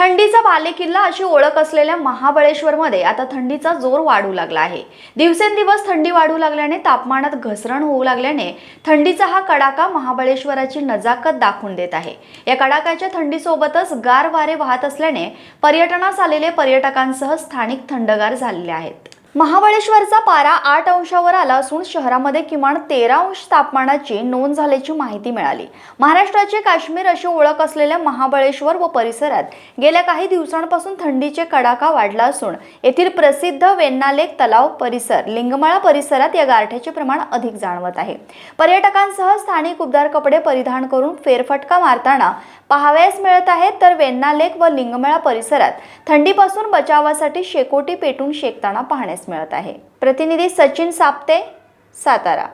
थंडीचा बालेकिल्ला अशी ओळख असलेल्या महाबळेश्वरमध्ये आता थंडीचा जोर वाढू लागला आहे. दिवसेंदिवस थंडी वाढू लागल्याने तापमानात घसरण होऊ लागल्याने थंडीचा हा कडाका महाबळेश्वराची नजाकत दाखवून देत आहे. या कडाक्याच्या थंडीसोबतच गार वारे वाहत असल्याने पर्यटनास आलेले पर्यटकांसह स्थानिक थंडगार झालेले आहेत. महाबळेश्वरचा पारा आठ अंशावर आला असून शहरामध्ये किमान तेरा अंश तापमानाची नोंद झाल्याची माहिती मिळाली. महाराष्ट्राचे काश्मीर अशी ओळख असलेल्या महाबळेश्वर व परिसरात गेल्या काही दिवसांपासून थंडीचे कडाका वाढला असून येथील प्रसिद्ध वेन्नालेक तलाव परिसर लिंगमाळा परिसरात या गारठ्याचे प्रमाण अधिक जाणवत आहे. पर्यटकांसह स्थानिक उबदार कपडे परिधान करून फेरफटका मारताना पाहावयास मिळत आहेत तर वेन्नालेक व लिंगमेळा परिसरात थंडीपासून बचावासाठी शेकोटी पेटून शेकताना पाहण्यास मिळत आहे. प्रतिनिधी सचिन सापते सातारा.